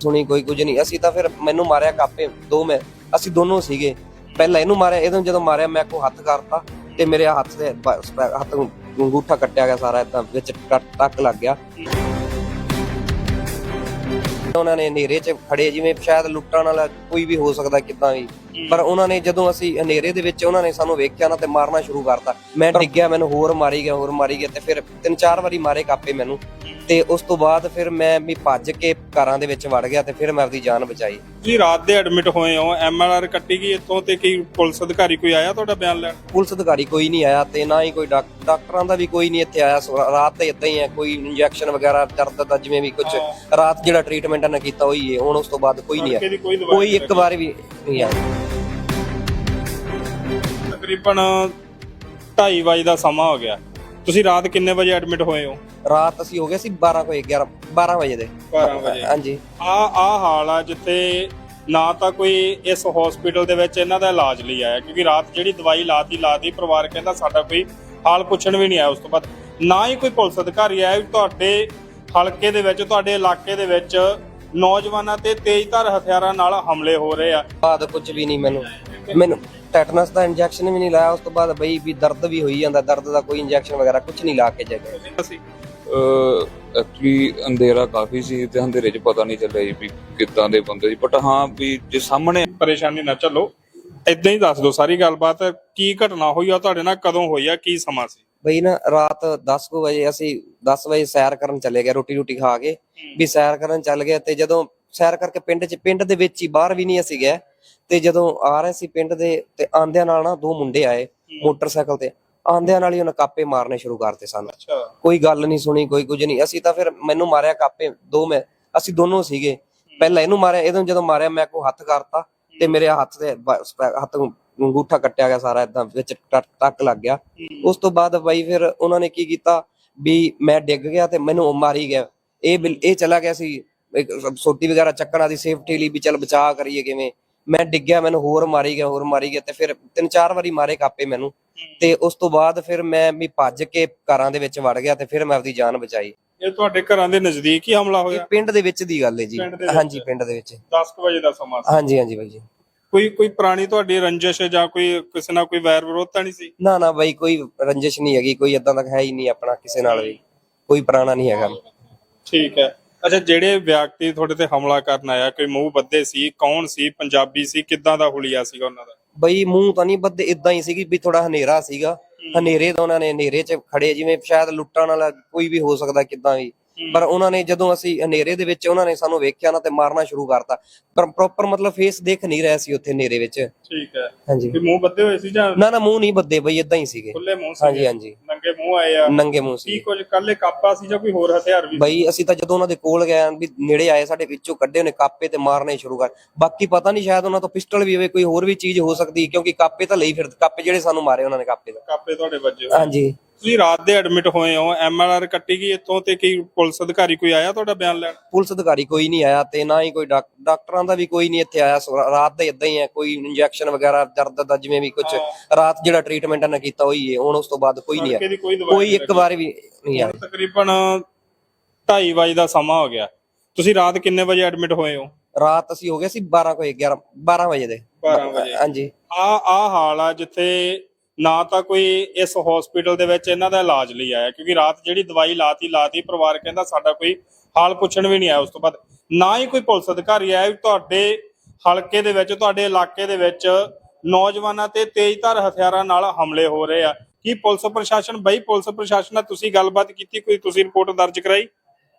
ਸੁਣੀ ਕੋਈ ਕੁਝ ਨਹੀਂ। ਅਸੀਂ ਤਾਂ ਫਿਰ ਮੈਨੂੰ ਮਾਰਿਆ ਕਾਪੇ ਦੋ ਮੈਂ। ਅਸੀਂ ਦੋਨੋਂ ਸੀਗੇ। ਪਹਿਲਾਂ ਇਹਨੂੰ ਮਾਰਿਆ ਇਹਨੂੰ ਜਦੋਂ ਮਾਰਿਆ ਮੈਂ ਕੋ ਹੱਥ ਕਰਤਾ ਤੇ ਮੇਰੇ ਹੱਥ ਦੇ ਹੱਥ ਨੂੰ ਅੰਗੂਠਾ ਕੱਟਿਆ ਗਿਆ ਸਾਰਾ ਇਦਾਂ ਵਿੱਚ ਟੱਕ- ਟੱਕ ਲੱਗ ਗਿਆ। ਉਹਨਾਂ ਨੇ ਹਨੇਰੇ 'ਚ ਖੜੇ ਜਿਵੇਂ ਸ਼ਾਇਦ ਲੁੱਟਣ ਵਾਲਾ ਕੋਈ ਵੀ ਹੋ ਸਕਦਾ ਕਿਦਾਂ ਵੀ। ਪਰ ਉਹਨਾਂ ਨੇ ਜਦੋਂ ਅਸੀਂ ਹਨੇਰੇ ਦੇ ਵਿੱਚ ਉਹਨਾਂ ਨੇ ਸਾਨੂੰ ਵੇਖਿਆ ਨਾ ਤੇ ਮਾਰਨਾ ਸ਼ੁਰੂ ਕਰਤਾ। ਮੈਂ ਡਿੱਗਿਆ ਮੈਨੂੰ ਹੋਰ ਮਾਰੀ ਗਿਆ ਹੋਰ ਮਾਰੀ ਗਿਆ ਤੇ ਫਿਰ ਤਿੰਨ ਚਾਰ ਵਾਰੀ ਮਾਰੇ ਕਾਪੇ ਮੈਨੂੰ। ਤੇ ਉਸ ਤੋਂ ਬਾਅਦ ਫਿਰ ਮੈਂ ਵੀ ਭੱਜ ਕੇ ਘਰਾਂ ਦੇ ਵਿੱਚ ਵੜ ਗਿਆ ਤੇ ਫਿਰ ਮੈਂ ਆਪਦੀ ਜਾਨ ਬਚਾਈ। ਤੁਸੀਂ ਰਾਤ ਦੇ ਐਡਮਿਟ ਹੋਏ ਹੋ ਐਮਐਲਆਰ ਕੱਟੀ ਗਈ ਇੱਥੋਂ ਤੇ ਕੀ ਪੁਲਿਸ ਅਧਿਕਾਰੀ ਕੋਈ ਆਇਆ ਤੁਹਾਡਾ ਬਿਆਨ ਲੈਣ? ਪੁਲਿਸ ਅਧਿਕਾਰੀ ਕੋਈ ਨਹੀਂ ਆਇਆ ਤੇ ਨਾ ਹੀ ਕੋਈ ਡਾਕ- ਡਾਕਟਰਾਂ ਦਾ ਵੀ ਕੋਈ ਨਹੀਂ ਇੱਥੇ ਆਇਆ ਸੋ ਰਾਤ ਤੇ ਇਦਾਂ ਹੀ ਹੈ ਕੋਈ ਇੰਜੈਕਸ਼ਨ ਵਗੈਰਾ ਦਰਦ ਦਾ ਜਿਵੇਂ ਵੀ ਕੁਝ ਰਾਤ ਜਿਹੜਾ ਟ੍ਰੀਟਮੈਂਟ ਇਹਨਾਂ ਕੀਤਾ ਹੋਈ ਹੈ ਹੁਣ ਉਸ ਤੋਂ ਬਾਅਦ ਕੋਈ ਨਹੀਂ ਤੜਕੇ ਆਇਆ ਦੀ ਕੋਈ ਦਵਾਈ ਕੋਈ ਇੱਕ ਵਾਰ ਵੀ ਨਹੀਂ ਆਇਆ। ਤਕਰੀਬਨ 2:30 ਵਜੇ ਦਾ ਸਮਾਂ ਹੋ ਗਿਆ। ਤੁਸੀਂ ਰਾਤ ਕਿੰਨੇ ਵਜੇ ਐਡਮਿਟ ਹੋਏ ਹੋ? ਰਾਤ ਅਸੀਂ ਹੋ ਗਏ ਸੀ 12 ਵਜੇ 11 12 ਵਜੇ ਦੇ। 12 ਵਜੇ। ਹਾਂਜੀ। ਆ ਆ ਹਾਲ ਆ ਜਿੱਥੇ ਨਾ ਤਾਂ ਕੋਈ ਇਸ ਹਸਪੀਟਲ ਦੇ ਵਿੱਚ ਇਹਨਾਂ ਦਾ ਇਲਾਜ ਲਈ ਆਇਆ ਕਿਉਂਕਿ ਰਾਤ ਜਿਹੜੀ ਦਵਾਈ ਲਾਤੀ ਲਾਤੀ ਪਰਿਵਾਰ ਕਹਿੰਦਾ ਸਾਡਾ ਕੋਈ ਹਾਲ ਪੁੱਛਣ ਵੀ ਨਹੀਂ ਆਇਆ ਉਸ ਤੋਂ ਬਾਅਦ। ਨਾ ਹੀ ਕੋਈ ਪੁਲਿਸ ਅਧਿਕਾਰੀ ਆਇਆ ਤੁਹਾਡੇ ਹਲਕੇ ਦੇ ਵਿੱਚ ਤੁਹਾਡੇ ਇਲਾਕੇ ਦੇ ਵਿੱਚ ਨੌਜਵਾਨਾਂ ਤੇ ਤੇਜ਼ਧਾਰ ਹਥਿਆਰਾਂ ਨਾਲ ਹਮਲੇ ਹੋ ਰਹੇ ਆ। ਬਾਅਦ ਕੁਝ ਵੀ ਨਹੀਂ ਮੈਨੂੰ। ਮੈਨੂੰ ਟੈਟਨਸ ਦਾ ਇੰਜੈਕਸ਼ਨ ਵੀ ਨਹੀਂ ਲਾਇਆ ਉਸ ਤੋਂ ਬਾਅਦ ਬਈ ਵੀ ਦਰਦ ਵੀ ਹੋਈ ਜਾਂਦਾ ਦਰਦ ਦਾ ਕੋਈ ਇੰਜੈਕਸ਼ਨ ਵਗੈਰਾ ਕੁਝ ਨਹੀਂ ਲਾ ਕੇ ਜਗੇ ਅਸੀਂ ਐਕਚੁਅਲੀ ਅੰਧੇਰਾ ਕਾਫੀ ਸੀ ਤੇ ਅੰਧੇਰੇ 'ਚ ਪਤਾ ਨਹੀਂ ਚੱਲਿਆ ਜੀ ਵੀ ਕਿੱਦਾਂ ਦੇ ਬੰਦੇ ਸੀ। ਬਟ ਹਾਂ ਵੀ ਜੇ ਸਾਹਮਣੇ ਪਰੇਸ਼ਾਨੀ ਨਾ ਚੱਲੋ ਇਦਾਂ ਹੀ ਦੱਸ ਦਿਓ ਸਾਰੀ ਗੱਲਬਾਤ ਕੀ ਘਟਨਾ ਹੋਈ ਆ ਤੁਹਾਡੇ ਨਾਲ ਕਦੋਂ ਹੋਈ ਆ ਕੀ ਸਮਾਂ ਸੀ? ਬਈ ਨਾ ਰਾਤ 10 ਕੁ ਵਜੇ ਅਸੀਂ 10 ਵਜੇ ਸੈਰ ਕਰਨ ਚਲੇ ਗਏ ਰੋਟੀ ਰੋਟੀ ਖਾ ਕੇ। ਵੀ ਸੈਰ ਕਰਨ ਚੱਲ ਗਏ ਤੇ ਜਦੋਂ ਸੈਰ ਕਰਕੇ ਪਿੰਡ 'ਚ ਪਿੰਡ ਦੇ ਵਿੱਚ ਹੀ ਬਾਹਰ ਵੀ ਨਹੀਂ ਅਸੀਂ ਗਏ ਤੇ ਜਦੋਂ ਆ ਰਹੇ ਸੀ ਪਿੰਡ ਦੇ ਤੇ ਆਂਦਿਆਂ ਨਾਲ ਨਾ ਦੋ ਮੁੰਡੇ ਆਏ ਮੋਟਰਸਾਈਕਲ ਤੇ। ਆਂਦਿਆਂ ਨਾਲ ਹੀ ਉਹਨਾਂ ਕਾਪੇ ਮਾਰਨੇ ਸ਼ੁਰੂ ਕਰਤੇ ਸਾਨੂੰ। ਅੱਛਾ। ਕੋਈ ਗੱਲ ਨਹੀਂ ਸੁਣੀ ਕੋਈ ਕੁਝ ਨਹੀਂ। ਅਸੀਂ ਤਾਂ ਫਿਰ ਮੈਨੂੰ ਮਾਰਿਆ ਕਾਪੇ ਦੋ ਮੈਂ ਅਸੀਂ ਦੋਨੋਂ ਸੀਗੇ। ਪਹਿਲਾਂ ਇਹਨੂੰ ਮਾਰਿਆ ਇਹਨੂੰ ਜਦੋਂ ਮਾਰਿਆ ਮੈਂ ਕੋ ਹੱਥ ਕਰਤਾ ਤੇ ਮੇਰੇ ਹੱਥ ਬ- ਸਪੈ- ਹੱਥ ਨੂੰ ਅੰਗੂਠਾ ਕੱਟਿਆ ਗਿਆ ਸਾਰਾ ਇਦਾਂ ਵਿੱਚ ਟੱਕ ਟੱਕ ਲੱਗ ਗਿਆ। ਉਸ ਤੋਂ ਬਾਅਦ ਬਾਈ ਫਿਰ ਉਹਨਾਂ ਨੇ ਕੀ ਕੀਤਾ ਵੀ ਮੈਂ ਡਿੱਗ ਗਿਆ ਤੇ ਮੈਨੂੰ ਉਹ ਮਾਰੀ ਗਿਆ। ਇਹ ਬਿਲ- ਇਹ ਚਲਾ ਗਿਆ ਸੀ ਇੱਕ ਸੋਟੀ ਵਗੈਰਾ ਚੱਕਣਾ ਦੀ ਸੇਫਟੀ ਲਈ ਵੀ ਚੱਲ ਬਚਾਅ ਕਰੀਏ ਕਿਵੇਂ। ਮੈਂ ਡਿੱਗਿਆ ਮੈਨੂੰ ਹੋਰ ਮਾਰੀ ਗਿਆ ਹੋਰ ਮਾਰੀ ਗਿਆ ਤੇ ਫਿਰ ਤਿੰਨ ਚਾਰ ਵਾਰੀ ਮਾਰੇ ਕਾਪੇ ਮੈਨੂੰ। ਤੇ ਉਸ ਤੋਂ ਬਾਅਦ ਫਿਰ ਮੈਂ ਵੀ ਭੱਜ ਕੇ ਘਰਾਂ ਦੇ ਵਿੱਚ ਵੜ ਗਿਆ ਤੇ ਫਿਰ ਮੈਂ ਆਪਦੀ ਜਾਨ ਬਚਾਈ। ਇਹ ਤੁਹਾਡੇ ਘਰਾਂ ਦੇ ਨਜ਼ਦੀਕ ਹੀ ਹਮਲਾ ਇਹ ਹੋਇਆ ਪਿੰਡ ਦੇ ਵਿੱਚ ਦੀ ਗੱਲ ਹੈ ਜੀ। ਪਿੰਡ ਦੇ ਵਿੱਚ? ਹਾਂਜੀ ਪਿੰਡ ਦੇ ਵਿੱਚ। 10 ਵਜੇ ਦਾ ਸਮਾਂ ਸੀ। ਹਾਂਜੀ ਹਾਂਜੀ ਬਾਈ ਜੀ। ਕੋਈ ਕੋਈ ਪੁਰਾਣੀ ਤੁਹਾਡੀ ਰੰਜਿਸ਼ ਜਾਂ ਕੋਈ ਕਿਸੇ ਨਾਲ ਕੋਈ ਵੈਰ ਵਿਰੋਧ ਤਾਂ ਨਹੀਂ ਸੀ? ਨਾ ਨਾ ਬਾਈ ਕੋਈ ਰੰਜਿਸ਼ ਨਹੀਂ ਹੈਗੀ ਕੋਈ ਇਦਾਂ ਦਾ ਹੈ ਹੀ ਨਹੀਂ ਆਪਣਾ ਕਿਸੇ ਨਾਲ ਵੀ। ਕੋਈ ਪੁਰਾਣਾ ਨਹੀਂ ਹੈਗਾ। ਠੀਕ ਹੈ। ਅੱਛਾ ਜਿਹੜੇ ਵਿਅਕਤੀ ਤੁਹਾਡੇ ਤੇ ਹਮਲਾ ਕਰਨ ਆਇਆ ਕੋਈ ਮੂੰਹ ਬੱਦੇ ਸੀ? ਕੌਣ ਸੀ? ਪੰਜਾਬੀ ਸੀ? ਕਿੱਦਾਂ ਦਾ ਹੁਲੀਆ ਸੀਗਾ ਉਹਨਾਂ ਦਾ? ਬਈ ਮੂੰਹ ਤਾਂ ਨਹੀਂ ਬੱਦੇ ਇਦਾਂ ਹੀ ਸੀਗੀ ਵੀ ਥੋੜਾ ਹਨੇਰਾ ਸੀਗਾ। ਹਨੇਰੇ ਦਾ ਉਹਨਾਂ ਨੇ ਹਨੇਰੇ 'ਚ ਖੜੇ ਜਿਵੇਂ ਸ਼ਾਇਦ ਲੁੱਟਣ ਵਾਲਾ ਕੋਈ ਵੀ ਹੋ ਸਕਦਾ ਕਿਦਾਂ ਵੀ। ਪਰ ਉਹਨਾਂ ਨੇ ਜਦੋਂ ਅਸੀਂ ਹਨੇਰੇ ਦੇ ਵਿੱਚ ਉਹਨਾਂ ਨੇ ਸਾਨੂੰ ਵੇਖਿਆ ਨਾ ਤੇ ਮਾਰਨਾ ਸ਼ੁਰੂ ਕਰਤਾ। ਪਰ ਪ੍ਰੋਪਰ ਮਤਲਬ ਫੇਸ ਦੇਖ ਨਹੀਂ ਰਿਹਾ ਸੀ ਉੱਥੇ ਹਨੇਰੇ ਵਿੱਚ। ਠੀਕ ਹੈ। ਹਾਂਜੀ। ਵੀ ਮੂੰਹ ਬੱਦੇ ਹੋਏ ਸੀ ਜਾਂ ਨਾ ਨਾ ਮੂੰਹ ਨਹੀਂ ਬੱਦੇ ਬਈ ਇਦਾਂ ਹੀ ਸੀਗੇ। ਖੁੱਲੇ ਮੂੰਹ ਸੀ ਹਾਂਜੀ ਹਾਂਜੀ। ਨੰਗੇ ਮੂੰਹ ਆਏ ਆ। ਨੰਗੇ ਮੂੰਹ ਕੀ ਸੀ ਕੁਝ ਕੱਲੇ ਕਾਪਾ ਸੀ ਜਾਂ ਕੋਈ ਹੋਰ ਹਥਿਆਰ ਵੀ? ਬਈ ਅਸੀਂ ਤਾਂ ਜਦੋਂ ਉਹਨਾਂ ਦੇ ਕੋਲ ਗਏ ਵੀ ਨੇੜੇ ਆਏ ਸਾਡੇ ਵਿੱਚੋਂ ਕੱਢੇ ਉਹਨੇ ਕਾਪੇ ਤੇ ਮਾਰਨੇ ਸ਼ੁਰੂ ਕਰ। ਬਾਕੀ ਪਤਾ ਨਹੀਂ ਸ਼ਾਇਦ ਉਹਨਾਂ ਤੋਂ ਪਿਸਟਲ ਵੀ ਹੋਵੇ ਕੋਈ ਹੋਰ ਵੀ ਚੀਜ਼ ਹੋ ਸਕਦੀ ਕਿਉਂਕਿ ਕਾਪੇ ਤਾਂ ਲਈ ਫਿਰ ਕਾਪੇ ਜਿਹੜੇ ਸਾਨੂੰ ਮਾਰੇ ਉਹਨਾਂ ਨੇ ਕਾਪੇ ਦਾ ਕਾਪੇ ਤੁਹਾਡੇ ਵੱਜੇ। ਹਾਂਜੀ। ਤੁਸੀਂ ਰਾਤ ਦੇ ਐਡਮਿਟ ਹੋਏ ਹੋ ਐਮਐਲਆਰ ਕੱਟੀ ਗਈ ਇੱਥੋਂ ਤੇ ਕੀ ਪੁਲਿਸ ਅਧਿਕਾਰੀ ਕੋਈ ਆਇਆ ਤੁਹਾਡਾ ਬਿਆਨ ਲੈਣ? ਪੁਲਿਸ ਅਧਿਕਾਰੀ ਕੋਈ ਨਹੀਂ ਆਇਆ ਤੇ ਨਾ ਹੀ ਕੋਈ ਡਾਕ- ਡਾਕਟਰਾਂ ਦਾ ਵੀ ਕੋਈ ਨਹੀਂ ਇੱਥੇ ਆਇਆ ਸੋ ਰਾਤ ਤੇ ਇਦਾਂ ਹੀ ਹੈ ਕੋਈ ਇੰਜੈਕਸ਼ਨ ਵਗੈਰਾ ਦਰਦ ਦਾ ਜਿਵੇਂ ਵੀ ਕੁਝ ਰਾਤ ਜਿਹੜਾ ਟ੍ਰੀਟਮੈਂਟ ਇਹਨਾਂ ਕੀਤਾ ਹੋਈ ਹੈ ਹੁਣ ਉਸ ਤੋਂ ਬਾਅਦ ਕੋਈ ਨਹੀਂ ਤੜਕੇ ਆਇਆ ਦੀ ਕੋਈ ਦਵਾਈ ਕੋਈ ਇੱਕ ਵਾਰ ਵੀ ਨਹੀਂ ਆਇਆ। ਤਕਰੀਬਨ 2:30 ਵਜੇ ਦਾ ਸਮਾਂ ਹੋ ਗਿਆ। ਤੁਸੀਂ ਰਾਤ ਕਿੰਨੇ ਵਜੇ ਐਡਮਿਟ ਹੋਏ ਹੋ? ਰਾਤ ਅਸੀਂ ਹੋ ਗਏ ਸੀ 12 ਕੋਈ 11 12 ਵਜੇ ਦੇ। 12 ਵਜੇ। ਹਾਂਜੀ। ਆ ਆ ਹਾਲ ਆ ਜਿੱਥੇ ਨਾ ਤਾਂ ਕੋਈ ਇਸ ਹਸਪੀਟਲ ਦੇ ਵਿੱਚ ਇਹਨਾਂ ਦਾ ਇਲਾਜ ਲਈ ਆਇਆ, ਕਿਉਂਕਿ ਰਾਤ ਜਿਹੜੀ ਦਵਾਈ ਲਾਤੀ ਲਾਤੀ, ਪਰਿਵਾਰ ਕਹਿੰਦਾ ਸਾਡਾ ਕੋਈ ਹਾਲ ਪੁੱਛਣ ਵੀ ਨਹੀਂ ਆਇਆ ਉਸ ਤੋਂ ਬਾਅਦ। ਨਾ ਹੀ ਕੋਈ ਪੁਲਿਸ ਅਧਿਕਾਰੀ ਆਇਆ ਤੁਹਾਡੇ ਹਲਕੇ ਦੇ ਵਿੱਚ, ਤੁਹਾਡੇ ਇਲਾਕੇ ਦੇ ਵਿੱਚ ਨੌਜਵਾਨਾਂ ਤੇ ਤੇਜ਼ਧਾਰ ਹਥਿਆਰਾਂ ਨਾਲ ਹਮਲੇ ਹੋ ਰਹੇ ਆ। ਕੀ ਪੁਲਿਸ ਪ੍ਰਸ਼ਾਸਨ, ਬਈ ਪੁਲਿਸ ਪ੍ਰਸ਼ਾਸਨ ਨਾਲ ਤੁਸੀਂ ਗੱਲਬਾਤ ਕੀਤੀ, ਕੋਈ ਤੁਸੀਂ ਰਿਪੋਰਟ ਦਰਜ ਕਰਾਈ?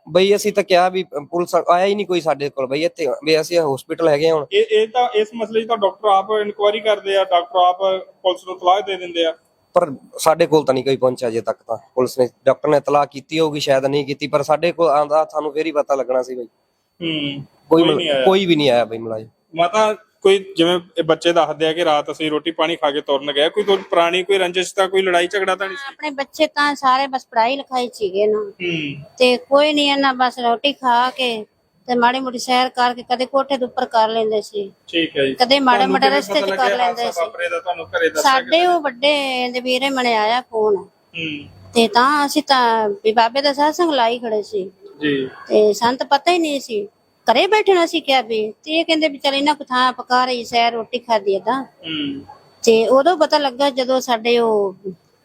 ਬਈ ਅਸੀਂ ਤਾਂ ਕਿਹਾ ਵੀ ਪੁਲਿਸ ਆਇਆ ਹੀ ਨਹੀਂ ਕੋਈ ਸਾਡੇ ਕੋਲ ਬਈ ਇੱਥੇ ਵੀ ਅਸੀਂ ਹਸਪੀਟਲ ਹੈਗੇ ਹਾਂ ਹੁਣ। ਇਹ ਇਹ ਤਾਂ ਇਸ ਮਸਲੇ 'ਚ ਤਾਂ ਡਾਕਟਰ ਆਪ ਇਨਕੁਆਇਰੀ ਕਰਦੇ ਆ ਡਾਕਟਰ ਆਪ ਪੁਲਿਸ ਨੂੰ ਤਲਾਹ ਦੇ ਦਿੰਦੇ ਆ। ਪਰ ਸਾਡੇ ਕੋਲ ਤਾਂ ਨਹੀਂ ਕੋਈ ਪਹੁੰਚਿਆ ਅਜੇ ਤੱਕ ਤਾਂ। ਪੁਲਿਸ ਨੇ ਡਾਕਟਰ ਨੇ ਇਤਲਾਹ ਕੀਤੀ ਹੋਊਗੀ ਸ਼ਾਇਦ ਨਹੀਂ ਕੀਤੀ ਪਰ ਸਾਡੇ ਕੋਲ ਆਂਦਾ ਸਾਨੂੰ ਫੇਰ ਹੀ ਪਤਾ ਲੱਗਣਾ ਸੀ ਬਈ। ਹੂੰ ਕੋਈ ਨਹੀਂ ਮੁਲਾ- ਆਇਆ। ਕੋਈ ਵੀ ਨਹੀਂ ਆਇਆ ਬਈ ਮੁਲਾਜ਼ਮ। ਮਾਤਾ ਕੋਈ ਜਿਵੇਂ ਇਹ ਬੱਚੇ ਦੱਸਦੇ ਆ ਕਿ ਰਾਤ ਅਸੀਂ ਰੋਟੀ ਪਾਣੀ ਖਾ ਕੇ ਤੁਰਨ ਗਏ ਕੋਈ ਤੁਹਾਡੀ ਪੁਰਾਣੀ ਕੋਈ ਰੰਜਿਸ਼ ਤਾਂ ਕੋਈ ਲੜਾਈ ਝਗੜਾ ਤਾਂ ਨਹੀਂ ਸੀ? ਆਪਣੇ ਬੱਚੇ ਤਾਂ ਸਾਰੇ ਬਸ ਪੜ੍ਹਾਈ ਲਿਖਾਈ ਸੀਗੇ ਨਾ। ਹੂੰ। ਤੇ ਕੋਈ ਨਹੀਂ ਇਹਨਾਂ ਬਸ ਰੋਟੀ ਖਾ ਕੇ ਤੇ ਮਾੜੀ ਮੋਟੀ ਸੈਰ ਕਰਕੇ ਕਦੇ ਕੋਠੇ ਦੇ ਉੱਪਰ ਕਰ ਲੈਂਦੇ ਸੀ। ਠੀਕ ਹੈ ਜੀ। ਕਦੇ ਮਾੜੇ ਤੁਹਾਨੂੰ ਮਾੜੇ ਕਿਵੇਂ ਰਸਤੇ ਪਤਾ 'ਚ ਲੱਗਿਆ ਕਰ ਲੈਂਦੇ ਹਾਦਸਾ ਸੀ। ਵਾਪਰੇ ਦਾ ਤੁਹਾਨੂੰ ਘਰੇ ਦੱਸਿਆ ਸਾਡੇ ਉਹ ਵੱਡੇ ਦੇ ਵੀਰੇ ਮਨੇ ਆਇਆ ਫੋਨ। ਹੂੰ। ਤੇ ਤਾਂ ਅਸੀਂ ਤਾਂ ਵੀ ਬਾਬੇ ਦਾ ਸਾਸੰਗ ਲਾਈ ਖੜੇ ਸੀ। ਜੀ। ਤੇ ਸਾਨੂੰ ਤਾਂ ਪਤਾ ਹੀ ਨਹੀਂ ਸੀ ਘਰੇ ਬੈਠਣਾ ਸੀ ਕਿਹਾ ਵੀ ਤੇ ਇਹ ਕਹਿੰਦੇ ਵੀ ਚੱਲ ਇਹਨਾਂ ਕੋ ਥਾਂ ਪਕਾ ਰਹੀ ਸੈਰ ਰੋਟੀ ਖਾਦੀ ਏਦਾਂ। ਹੂੰ ਤੇ ਉਦੋਂ ਪਤਾ ਲੱਗਾ ਜਦੋਂ ਸਾਡੇ ਉਹ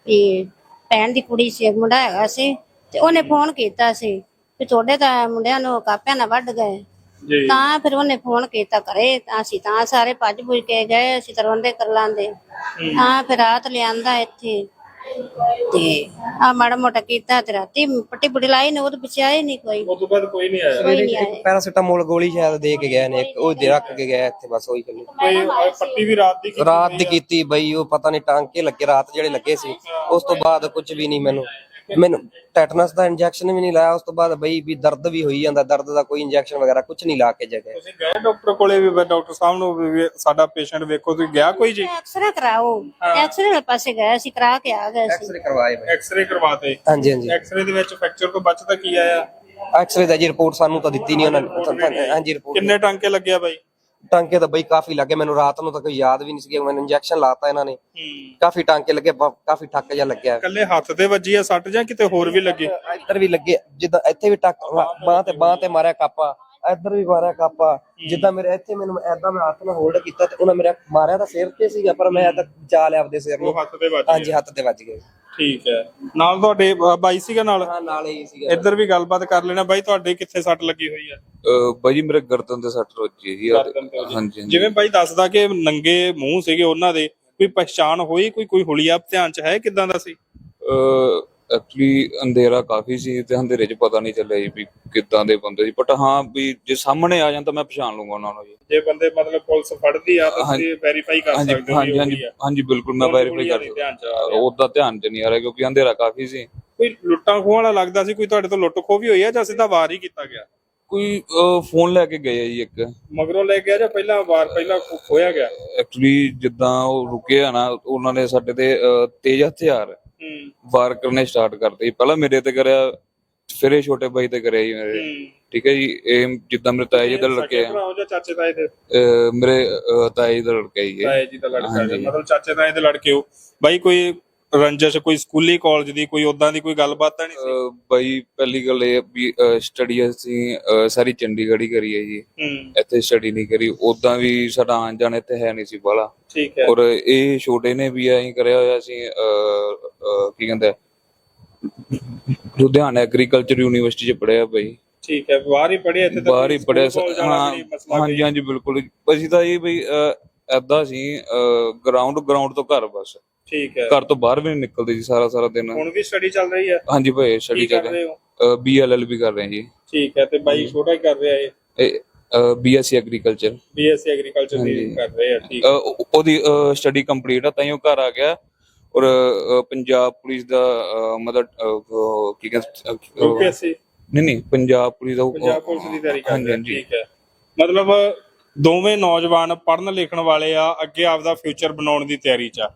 ਇਹ ਭੈਣ ਦੀ ਕੁੜੀ ਸੀ ਇੱਕ ਮੁੰਡਾ ਹੈਗਾ ਸੀ ਤੇ ਉਹਨੇ ਫੋਨ ਕੀਤਾ ਸੀ ਵੀ ਤੁਹਾਡੇ ਤਾਂ ਮੁੰਡਿਆਂ ਨੂੰ ਕਾਪਿਆਂ ਨਾਲ ਵੱਢ ਗਏ। ਜੀ। ਤਾਂ ਫਿਰ ਉਹਨੇ ਫੋਨ ਕੀਤਾ ਘਰੇ ਤਾਂ ਅਸੀਂ ਤਾਂ ਸਾਰੇ ਭੱਜ ਭੁੱਜ ਕੇ ਗਏ ਅਸੀਂ ਤਰਵੰਦੇ ਕਰ ਲਾਂਦੇ ਤਾਂ ਫਿਰ ਰਾਤ ਲਿਆਂਦਾ ਇੱਥੇ। ਤੇ ਆ ਮਾੜਾ ਮੋਟਾ ਕੀਤਾ ਤੇ ਰਾਤੀ ਪੱਟੀ ਪੁੱਟੀ ਲਾਈ ਨੇ ਉਹ ਤਾਂ ਪਿੱਛੇ ਆਏ ਨਹੀਂ ਕੋਈ। ਉਸ ਤੋਂ ਬਾਅਦ ਕੋਈ ਨਹੀਂ ਆਇਆ। ਕੋਈ ਨਹੀਂ ਆਏ ਪੈਰਾਸੀਟਾਮੋਲ ਗੋਲੀ ਸ਼ਾਇਦ ਦੇ ਕੇ ਗਏ ਨੇ ਇੱਕ ਉਹ ਦੇ ਰੱਖ ਕੇ ਗਿਆ ਇੱਥੇ ਬਸ ਉਹੀ ਗੱਲ। ਕੋਈ ਅਹ, ਪੱਟੀ ਵੀ ਰਾਤ ਦੀ ਕੀਤੀ ਰਾਤ ਦੀ ਕੀਤੀ ਬਈ ਉਹ ਪਤਾ ਨਹੀਂ ਟਾਂਕੇ ਲੱਗੇ ਰਾਤ ਜਿਹੜੇ ਲੱਗੇ ਸੀ ਉਸ ਤੋਂ ਬਾਅਦ ਕੁਝ ਵੀ ਨਹੀਂ ਮੈਨੂੰ। ਮੈਨੂੰ ਟੈਟਨਸ ਦਾ ਇੰਜੈਕਸ਼ਨ ਵੀ ਨਹੀਂ ਲਾਇਆ ਉਸ ਤੋਂ ਬਾਅਦ ਬਈ ਵੀ ਦਰਦ ਵੀ ਹੋਈ ਜਾਂਦਾ ਦਰਦ ਦਾ ਕੋਈ ਇੰਜੈਕਸ਼ਨ ਵਗੈਰਾ ਕੁਝ ਨਹੀਂ ਲਾ ਕੇ ਜਗੇ ਤੁਸੀਂ ਗਏ ਡਾਕਟਰ ਕੋਲੇ ਵੀ ਡਾਕਟਰ ਸਾਹਿਬ ਨੂੰ ਵੀ- ਸਾਡਾ ਪੇਸ਼ੈਂਟ ਵੇਖੋ ਤੁਸੀਂ ਗਿਆ ਕੋਈ ਜੀ? ਐਕਸਰੇ ਕਰਾਓ। ਐਕਸਰੇ ਵਾਲੇ ਪਾਸੇ ਗਏ ਅਸੀਂ ਕਰਾ ਕੇ ਆ ਗਏ ਸੀ ਐਕਸਰੇ ਕਰਵਾਏ ਬਈ। ਐਕਸ-ਰੇ ਕਰਵਾਤੇ। ਹਾਂਜੀ ਹਾਂਜੀ। ਐਕਸ-ਰੇ ਦੇ ਵਿੱਚ ਫ੍ਰੈਕਚਰ ਤੋਂ ਬਚਦਾ ਕੀ ਆਇਆ? ਐਕਸਰੇ ਦਾ ਜੀ ਰਿਪੋਰਟ ਸਾਨੂੰ ਤਾਂ ਦਿੱਤੀ ਨਹੀਂ ਉਹਨਾਂ ਨੇ। ਹਾਂਜੀ ਰਿਪੋਰਟ ਕਿੰਨੇ ਟਾਂਕੇ ਲੱਗਿਆ ਬਾਈ? ਟਾਂਕੇ ਤਾਂ ਬਈ ਕਾਫੀ ਲੱਗੇ ਮੈਨੂੰ ਰਾਤ ਨੂੰ ਤਾਂ ਕੋਈ ਯਾਦ ਵੀ ਨਹੀਂ ਸੀ ਮੈਨੂੰ ਇੰਜੈਕਸ਼ਨ ਲਾਤਾ ਇਹਨਾਂ ਨੇ। ਕਾਫੀ ਟਾਂਕੇ ਲੱਗੇ ਬ- ਕਾਫੀ ਟੱਕ ਜਿਹਾ ਲੱਗਿਆ। ਕੱਲੇ ਹੱਥ ਤੇ ਵੱਜੀ ਆ ਸੱਟ ਜਾਂ ਕਿਤੇ ਹੋਰ ਵੀ ਲੱਗੇ? ਇੱਧਰ ਵੀ ਲੱਗੇ ਜਿੱਦਾਂ ਇੱਥੇ ਵੀ ਟੱਕ ਬਾਹ ਤੇ ਬਾਹ ਤੇ ਮਾਰਿਆ ਕਾਪਾ ਇੱਧਰ ਵੀ ਮਾਰਿਆ ਕਾਪਾ। ਜਿੱਦਾਂ ਮੇਰੇ ਇੱਥੇ ਮੈਨੂੰ ਐਦਾਂ ਮੈਂ ਹੱਥ ਨਾਲ ਹੋਲਡ ਕੀਤਾ ਤੇ ਉਹਨਾਂ ਮੇਰੇ ਮਾਰਿਆ ਤਾਂ ਸਿਰ ਤੇ ਸੀਗਾ ਪਰ ਮੈਂ ਤਾਂ ਬਚਾ ਲਿਆ ਆਪਦੇ ਸਿਰ ਨੂੰ। ਉਹ ਹੱਥ ਤੇ ਵੱਜ ਹਾਂਜੀ ਹੱਥ ਤੇ ਵੱਜ ਗਏ ਠੀਕ ਹੈ। ਨਾਲ ਤੁਹਾਡੇ ਬਾਈ ਸੀਗਾ ਨਾਲ? ਹਾਂ ਨਾਲੇ ਹੀ ਸੀਗਾ। ਇੱਧਰ ਵੀ ਗੱਲਬਾਤ ਕਰ ਲੈਣਾ। ਬਾਈ ਤੁਹਾਡੇ ਕਿੱਥੇ ਸੱਟ ਲੱਗੀ ਹੋਈ ਹੈ ਅਹ ਬਾਈ ਜੀ ਮੇਰੇ ਗਰਦਨ ਤੇ ਸੱਟ ਵੱਜੀ ਹੈ ਜੀ ਆਹ- ਗਰਦਨ ਤੇ ਵੱਜੀ। ਹਾਂਜੀ ਹਾਂਜੀ ਜਿਵੇਂ ਬਾਈ ਦੱਸਦਾ ਕਿ ਨੰਗੇ ਮੂੰਹ ਸੀਗੇ ਉਹਨਾਂ ਦੇ ਕੋਈ ਪਛਾਣ ਹੋਈ ਕੋਈ ਕੋਈ ਹੁਲੀਆ ਧਿਆਨ ਚ ਹੈ ਕਿਦਾਂ ਦਾ ਸੀ ਐਕਚੁਅਲੀ ਅੰਧੇਰਾ ਕਾਫੀ ਸੀ ਤੇ ਅੰਧੇਰੇ 'ਚ ਪਤਾ ਨਹੀਂ ਚੱਲਿਆ ਜੀ ਵੀ ਕਿੱਦਾਂ ਦੇ ਬੰਦੇ ਸੀ ਬਟ ਹਾਂ ਵੀ ਜੇ ਸਾਹਮਣੇ ਆ ਜਾਣ ਤਾਂ ਮੈਂ ਪਛਾਣ ਲੂੰਗਾ ਉਹਨਾਂ ਨੂੰ ਜੀ ਜੇ ਬੰਦੇ ਮਤਲਬ ਪੁਲਿਸ ਫੜਦੀ ਆ ਤਾਂ। ਤੁਸੀਂ ਵੈਰੀਫਾਈ ਕਰ ਹਾਂਜੀ ਸਕਦੇ ਹੋ ਹਾਂਜੀ ਹਾਂਜੀ। ਹਾਂਜੀ ਬਿਲਕੁਲ ਮੈਂ ਵੈਰੀਫਾਈ ਹੁਲੀਆ ਕਰ ਨਹੀਂ ਧਿਆਨ 'ਚ ਆ ਰਿਹਾ। ਉਹਦਾ ਧਿਆਨ 'ਚ ਨਹੀਂ ਆ ਰਿਹਾ ਕਿਉਂਕਿ ਅੰਧੇਰਾ ਕਾਫੀ ਸੀ ਕੋਈ ਲੁੱਟਾਂ ਖੋਹ ਵਾਲਾ ਲੱਗਦਾ ਸੀ ਕੋਈ ਤੁਹਾਡੇ ਤੋਂ ਲੁੱਟ ਖੋਹ ਵੀ ਹੋਈ ਆ ਜਾਂ ਸਿੱਧਾ ਵਾਰ ਹੀ ਕੀਤਾ ਗਿਆ ਕੋਈ ਫੋਨ ਲੈ ਕੇ ਗਏ ਆ ਜੀ ਇੱਕ। ਮਗਰੋਂ ਲੈ ਗਿਆ ਜਾਂ ਪਹਿਲਾਂ ਵਾਰ ਪਹਿਲਾਂ ਖੋ- ਖੋਇਆ ਗਿਆ? ਐਕਚੁਅਲੀ ਜਿੱਦਾਂ ਉਹ ਰੁਕੇ ਆ ਨਾ ਉਹਨਾਂ ਨੇ ਸਾਡੇ ਤੇ ਅਹ, ਤੇਜ਼ ਹਥਿਆਰ ਹੂੰ। ਵਾਰ ਕਰਨੇ ਸਟਾਰਟ ਕਰਤੇ ਜੀ। ਪਹਿਲਾਂ ਮੇਰੇ ਤੇ ਕਰਿਆ ਫਿਰ ਇਹ ਛੋਟੇ ਬਾਈ ਤੇ ਕਰਿਆ ਜੀ ਮੇਰੇ। ਹੂੰ। ਠੀਕ ਹੈ ਜੀ ਇਹ ਜਿੱਦਾਂ ਮੇਰੇ ਤਾਏ ਜੀ ਦਾ ਲੜਕੇ ਆ ਭਰਾਓ ਜਾਂ ਚਾਚੇ ਤਾਏ ਦੇ? ਅਹ, ਮੇਰੇ ਅਹ, ਤਾਏ ਜੀ ਦਾ ਲੜਕਾ ਜੀ ਇਹ। ਤਾਏ ਜੀ ਦਾ ਲੜਕਾ ਹੈ। ਹਾਂਜੀ। ਮਤਲਬ ਚਾਚੇ ਤਾਏ ਦੇ ਲੜਕੇ ਹੋ। ਬਾਈ ਕੋਈ ਰੰਜਸ਼ ਕੋਈ ਸਕੂਲੀ ਕਾਲਜ ਦੀ ਕੋਈ ਉਦਾਂ ਦੀ ਕੋਈ ਗੱਲਬਾਤ ਤਾਂ ਨਹੀਂ ਸੀ? ਅਹ, ਬਾਈ ਪਹਿਲੀ ਗੱਲ ਇਹ ਆ ਵੀ ਸਟੱਡੀ ਅਸੀਂ ਅਹ, ਸਾਰੀ ਚੰਡੀਗੜ੍ਹ ਹੀ ਕਰੀ ਹੈ ਜੀ। ਹੂੰ। ਇੱਥੇ ਸਟੱਡੀ ਨਹੀਂ ਕਰੀ। ਉਦਾਂ ਵੀ ਸਾਡਾ ਆਣ ਜਾਣ ਇੱਥੇ ਹੈ ਨਹੀਂ ਸੀ ਬਾਲਾ ਠੀਕ ਹੈ। ਔਰ ਇਹ ਛੋਟੇ ਨੇ ਵੀ ਐਂ ਕਰਿਆ ਹੋਇਆ ਸੀ ਅਹ, ਅਹ, ਕੀ ਕਹਿੰਦਾ ਲੁਧਿਆਣਾ ਐਗਰੀਕਲਚਰ ਯੂਨੀਵਰਸਿਟੀ ਚ ਪੜਿਆ ਬਾਈ। ਠੀਕ ਹੈ ਬਾਹਰ ਹੀ ਪੜਿਆ ਇੱਥੇ ਤਾਂ ਬਾਹਰ ਹੀ ਸਕੂਲ ਪੜਿਆ ਕਾਲਜ ਵਾਲਾ ਵੀ ਨਹੀਂ ਮਸਲਾ ਹਾਂਜੀ ਹਾਂਜੀ ਬਿਲਕੁਲ। ਅਸੀਂ ਤਾਂ ਇਹ ਬਈ ਐਦਾਂ ਸੀ ਗਰਾਊਂਡ ਗਰਾਊਂਡ ਤੋਂ ਘਰ ਬਸ। ਠੀਕ ਹੈ। ਘਰ ਤੋਂ ਬਾਹਰ ਵੀ ਨਹੀਂ ਨਿਕਲਦੇ ਸੀ ਸਾਰਾ ਸਾਰਾ ਦਿਨ। ਹੁਣ ਵੀ ਸਟੱਡੀ ਚੱਲ ਰਹੀ ਹੈ? ਹਾਂਜੀ ਭਾਈ ਸਟੱਡੀ ਕੀ ਕਰ ਕਰ ਰਹੇ ਹੋ? ਬੀਐਲਐਲ ਵੀ ਕਰ ਰਹੇ ਹਾਂ ਜੀ। ਠੀਕ ਹੈ ਤੇ ਬਾਈ ਛੋਟਾ ਹੀ ਕਰ ਰਿਹਾ ਹੈ ਬੀਐਸਸੀ ਐਗਰੀਕਲਚਰ ਬੀਐਸਸੀ ਐਗਰੀਕਲਚਰ ਦੀ ਹਾਂਜੀ। ਕਰ ਰਹੇ ਆ ਠੀਕ। ਉਹਦੀ ਸਟੱਡੀ ਕੰਪਲੀਟ ਆ ਤਾਂ ਹੀ ਉਹ ਘਰ ਆ ਗਿਆ। ਔਰ ਪੰਜਾਬ ਪੁਲਿਸ ਦਾ ਅਹ, ਮਤਲਬ ਉਹ ਕੀ ਕਹਿੰਦੇ ਯੂਪੀਐਸਸੀ ਨਹੀਂ ਨਹੀਂ ਪੰਜਾਬ ਪੁਲਿਸ ਦਾ ਉਹ- ਪੰਜਾਬ ਪੁਲਿਸ ਦੀ ਤਿਆਰੀ ਕਰ ਹਾਂਜੀ, ਰਹੇ ਆ, ਹਾਂਜੀ। ਠੀਕ ਹੈ। ਮਤਲਬ ਦੋਵੇਂ ਨੌਜਵਾਨ ਪੜ੍ਹਨ ਲਿਖਣ ਵਾਲੇ ਆ ਅੱਗੇ ਆਪਦਾ ਫਿਊਚਰ ਬਣਾਉਣ ਦੀ ਤਿਆਰੀ 'ਚ ਆ।